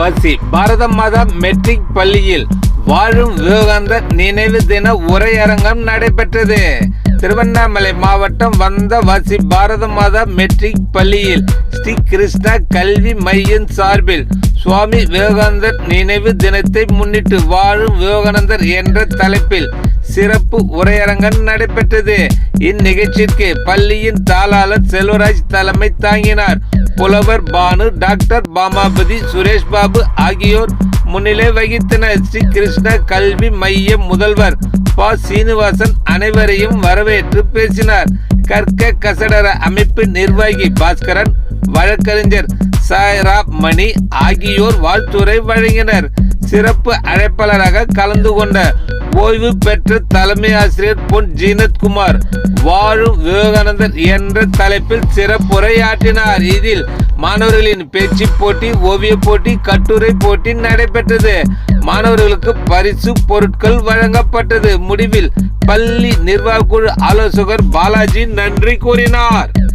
வசி பாரத மாதா மெட்ரிக் பள்ளியில் வாழும் விவேகானந்தர் நினைவு தின உரையரங்கம் நடைபெற்றது. திருவண்ணாமலை மாவட்டம் வந்தவாசி பாரத மாதா மெட்ரிக் பள்ளியில் ஸ்ரீ கிருஷ்ணா கல்வி மையம் சார்பில் சுவாமி விவேகானந்தர் நினைவு தினத்தை முன்னிட்டு வாழும் விவேகானந்தர் என்ற தலைப்பில் சிறப்பு உரையரங்கம் நடைபெற்றது. இந்நிகழ்ச்சிக்கு பள்ளியின் தாளாளர் செல்வராஜ் தலைமை தாங்கினார். புலவர் பானு டாக்டர் பாமாபதி சுரேஷ் பாபு ஆகியோர் முன்னிலை வகித்தனர். ஸ்ரீ கிருஷ்ண கல்வி மைய முதல்வர் ப. சீனிவாசன் அனைவரையும் வரவேற்று பேசினார். கற்க கசடர அமைப்பு நிர்வாகி பாஸ்கரன் வழக்கறிஞர் சாய்ரா மணி ஆகியோர் வாழ்த்துரை வழங்கினர். சிறப்பு அழைப்பாளராக கலந்து கொண்ட ஓய்வு பெற்ற தலைமை ஆசிரியர் பொன் ஜீனத்குமார் வாழும் விவேகானந்தர் என்ற தலைப்பில் சிறப்புரையாற்றினார். இதில் மாணவர்களின் பேச்சு போட்டி ஓவிய போட்டி கட்டுரை போட்டி நடைபெற்றது. மாணவர்களுக்கு பரிசு பொருட்கள் வழங்கப்பட்டது. முடிவில் பள்ளி நிர்வாக குழு ஆலோசகர் பாலாஜி நன்றி கூறினார்.